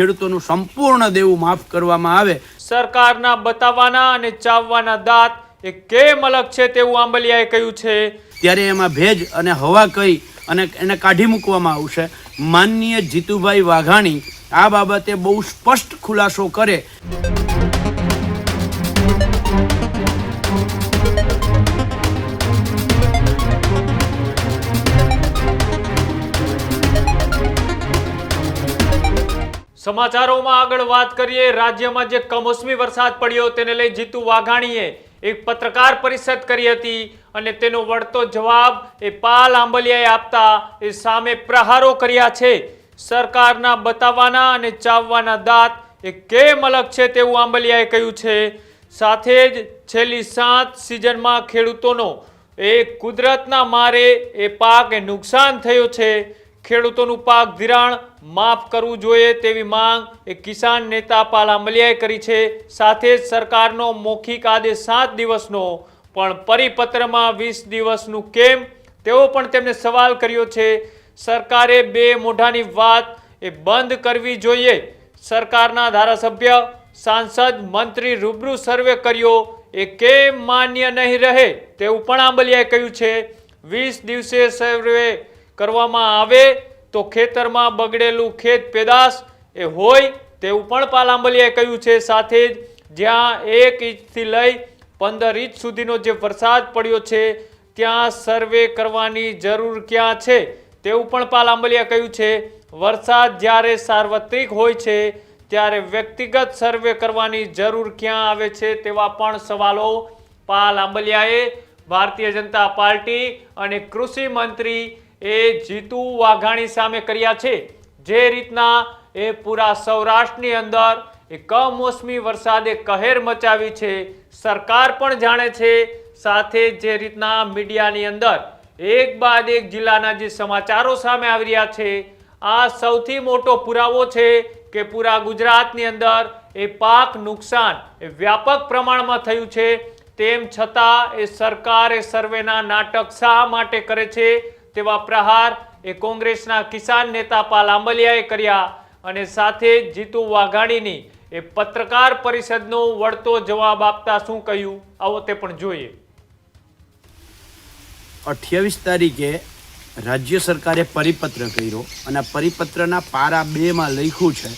ખેડૂતોનું સંપૂર્ણ દેવું માફ કરવામાં આવે. સરકારના બતાવવાના અને ચાવવાના દાંત એ કેમ અલગ છે તેવું આંબલિયાએ કહ્યું છે. ત્યારે એમાં ભેજ અને હવા કઈ અને એને કાઢી મૂકવામાં આવશે. માનનીય જીતુભાઈ વાઘાણી આ બાબતે બહુ સ્પષ્ટ ખુલાસો કરે. સમાચારોમાં આગળ વાત કરીએ. રાજ્યમાં જે કમોસમી વરસાદ પડ્યો તેને લઈ જીતુ વાઘાણીએ એક પત્રકાર પરિષદ કરી હતી અને તેનો વળતો જવાબ એ પાલ આંબલિયાએ આપતા એ સામે પ્રહારો કર્યા છે. સરકારના બતાવવાના અને ચાવવાના દાંત એ કેમ અલગ છે તેવું આંબલિયાએ કહ્યું છે. સાથે જ છેલ્લી સાત સિઝનમાં ખેડૂતોનો એ કુદરતના મારે એ પાક નુકસાન થયું છે. ખેડૂતોનું પાક ધિરાણ માફ કરવું જોઈએ તેવી માંગ એ કિસાન નેતા પાલ આંબલિયાએ કરી છે. સાથે જ સરકારનો મૌખિક આદેશ સાત દિવસનો, પણ પરિપત્રમાં વીસ દિવસનું કેમ? તેવો પણ તેમણે સવાલ કર્યો છે. સરકારે બે મોઢાની વાત એ બંધ કરવી જોઈએ. સરકારના ધારાસભ્ય, સાંસદ, મંત્રી રૂબરૂ સર્વે કર્યો. એ કેમ માન્ય નહીં રહે તેવું પણ આંબલિયાએ કહ્યું છે. વીસ દિવસે સર્વે કરવામાં આવે તો ખેતરમાં બગડેલું ખેત પેદાશ એ હોય તેવું પણ પાલ આંબલિયાએ કહ્યું છે. સાથે જ જ્યાં એક ઇંચથી લઈ પંદર ઇંચ સુધીનો જે વરસાદ પડ્યો છે, ત્યાં સર્વે કરવાની જરૂર ક્યાં છે તેવું પણ પાલાંબલિયા કહ્યું છે. વરસાદ જ્યારે સાર્વત્રિક હોય છે, ત્યારે વ્યક્તિગત સર્વે કરવાની જરૂર ક્યાં આવે છે તેવા પણ સવાલો પાલ આંબલિયાએ ભારતીય જનતા પાર્ટી અને કૃષિ મંત્રી એ જીતુ વાઘાણી સામે કર્યા છે. જે રીતના એ પૂરા સૌરાષ્ટ્રની અંદર એ કમોસમી વરસાદે કહેર મચાવી છે. સરકાર પણ જાણે છે સાથે જે રીતના મીડિયાની અંદર એક બાદ એક જિલ્લાના જે સમાચારો સામે આવી રહ્યા છે. આ સૌથી મોટો પુરાવો છે કે પૂરા ગુજરાતની અંદર એ પાક નુકસાન એ વ્યાપક પ્રમાણમાં થયું છે. તેમ છતાં એ સરકાર એ સર્વેના નાટક શા માટે કરે છે? તેવા પ્રહાર એ કોંગ્રેસના કિસાન નેતા પાલ આંબલિયાએ કર્યા અને સાથે જીતુ વાઘાણીની એ પત્રકાર પરિષદનો વળતો જવાબ આપતા શું કહ્યું? આવો તે પણ જોઈએ. અઠ્યાવીસ તારીખે રાજ્ય સરકારે પરિપત્ર કર્યો અને પરિપત્રના પારા બેમાં લખ્યું છે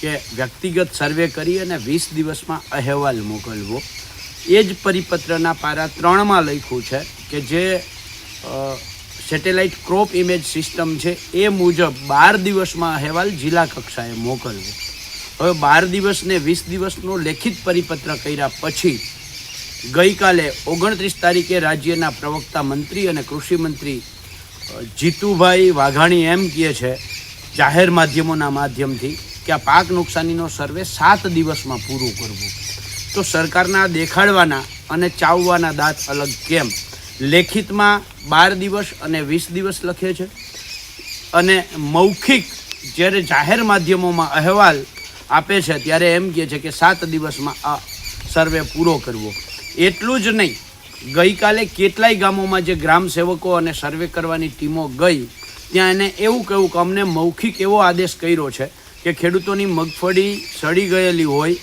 કે વ્યક્તિગત સર્વે કરી અને વીસ દિવસમાં અહેવાલ મોકલવો. એ જ પરિપત્રના પારા ત્રણમાં લખ્યું છે કે જે સેટેલાઇટ ક્રોપ ઇમેજ સિસ્ટમ છે, એ મુજબ બાર દિવસમાં અહેવાલ જિલ્લા કક્ષાએ મોકલવો. હવે બાર દિવસ ને વીસ દિવસનો લેખિત પરિપત્ર કર્યા પછી ગઈકાલે ઓગણત્રીસ તારીખે રાજ્યના પ્રવક્તા મંત્રી અને કૃષિ મંત્રી જીતુભાઈ વાઘાણી એમ કહે છે જાહેર માધ્યમોના માધ્યમથી કે આ પાક નુકસાનીનો સર્વે સાત દિવસમાં પૂરું કરવું. તો સરકારના દેખાડવાના અને ચાવવાના દાંત અલગ કેમ? લેખિતમાં બાર દિવસ અને વીસ દિવસ લખે છે. અને મૌખિક જ્યારે જાહેર માધ્યમોમાં અહેવાલ આપે છે, ત્યારે એમ કહે છે કે સાત દિવસમાં આ સર્વે પૂરો કરવો. એટલું જ નહીં, ગઈકાલે કેટલાય ગામોમાં જે ગ્રામ સેવકો અને સર્વે કરવાની ટીમો ગઈ, ત્યાં એને એવું કહ્યું કે અમને મૌખિક એવો આદેશ કર્યો છે કે ખેડૂતોની મગફળી સડી ગયેલી હોય,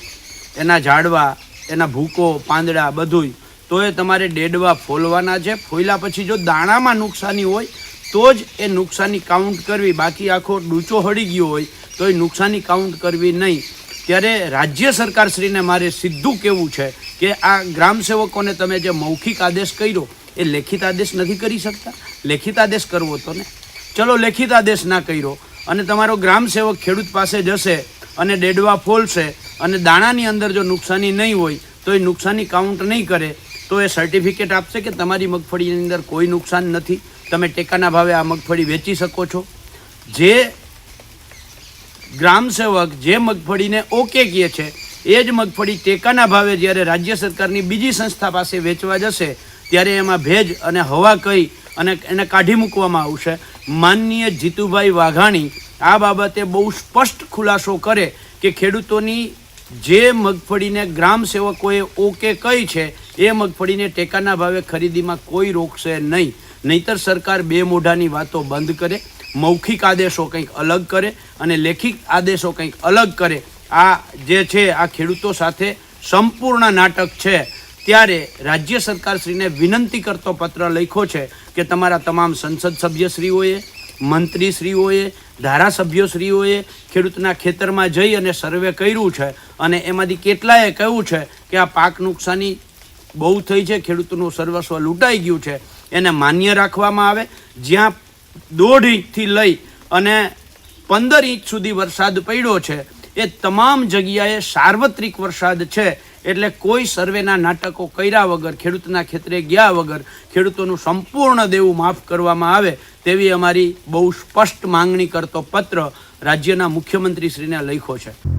એના ઝાડવા, એના ભૂકો, પાંદડા બધુંય તો એ તમારે ડેડવા ફોલવાના છે. ફોલ્યા પછી જો દાણામાં નુકસાની હોય, તો જ એ નુકસાની કાઉન્ટ કરવી. બાકી આખો ડૂચો હળી ગયો હોય તો એ નુકસાની કાઉન્ટ કરવી નહીં. ત્યારે રાજ્ય સરકારશ્રીને મારે સીધું કહેવું છે કે આ ગ્રામ સેવકોને તમે જે મૌખિક આદેશ કર્યો, એ લેખિત આદેશ નથી કરી શકતા? લેખિત આદેશ કરવો તો ને? ચલો લેખિત આદેશ ના કર્યો. અને તમારો ગ્રામ સેવક ખેડૂત પાસે જશે અને ડેડવા ફોલશે અને દાણાની અંદર જો નુકસાની નહીં હોય તો એ નુકસાની કાઉન્ટ નહીં કરે. તો એ સર્ટિફિકેટ આપશે કે તમારી મગફળીની અંદર કોઈ નુકસાન નથી. તમે ટેકાના ભાવે આ મગફળી વેચી શકો છો. જે ગ્રામ સેવક જે મગફળીને ઓકે કહે છે, એ જ મગફળી ટેકાના ભાવે જ્યારે રાજ્ય સરકારની બીજી સંસ્થા પાસે વેચવા જશે, ત્યારે એમાં ભેજ અને હવા કઈ અને એને કાઢી મૂકવામાં આવશે. માનનીય જીતુભાઈ વાઘાણી આ બાબતે બહુ સ્પષ્ટ ખુલાસો કરે કે ખેડૂતોની જે મગફળીને ગ્રામ સેવકોએ ઓકે કઈ છે એ મગફળીને ટેકાના ભાવે ખરીદીમાં કોઈ રોકશે નહીં. નહીતર સરકાર બે મોઢાની વાતો બંધ કરે, મૌખિક આદેશો કંઈક અલગ કરે અને લેખિત આદેશો કંઈક અલગ કરે. આ જે છે, આ ખેડૂતો સાથે સંપૂર્ણ નાટક છે. ત્યારે રાજ્ય સરકારશ્રીને વિનંતી કરતો પત્ર લખ્યો છે કે તમારા તમામ સંસદ સભ્યશ્રીઓએ, મંત્રીશ્રીઓએ, ધારાસભ્યશ્રીઓએ ખેડૂતના ખેતરમાં જઈ અને સર્વે કર્યું છે. અને એમાંથી કેટલાએ કહ્યું છે કે આ પાક નુકસાની બહુ થઈ છે, ખેડૂતોનું સર્વસ્વ લૂંટાઈ ગયું છે. એને માન્ય રાખવામાં આવે. જ્યાં દોઢ ઇંચથી લઈ અને પંદર ઇંચ સુધી વરસાદ પડ્યો છે, એ તમામ જગ્યાએ સાર્વત્રિક વરસાદ છે. એટલે કોઈ સર્વેના નાટકો કર્યા વગર, ખેડૂતના ખેતરે ગયા વગર, ખેડૂતોનું સંપૂર્ણ દેવું માફ કરવામાં આવે તેવી અમારી બહુ સ્પષ્ટ માંગણી કરતો પત્ર રાજ્યના મુખ્યમંત્રીશ્રીને લખ્યો છે.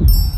you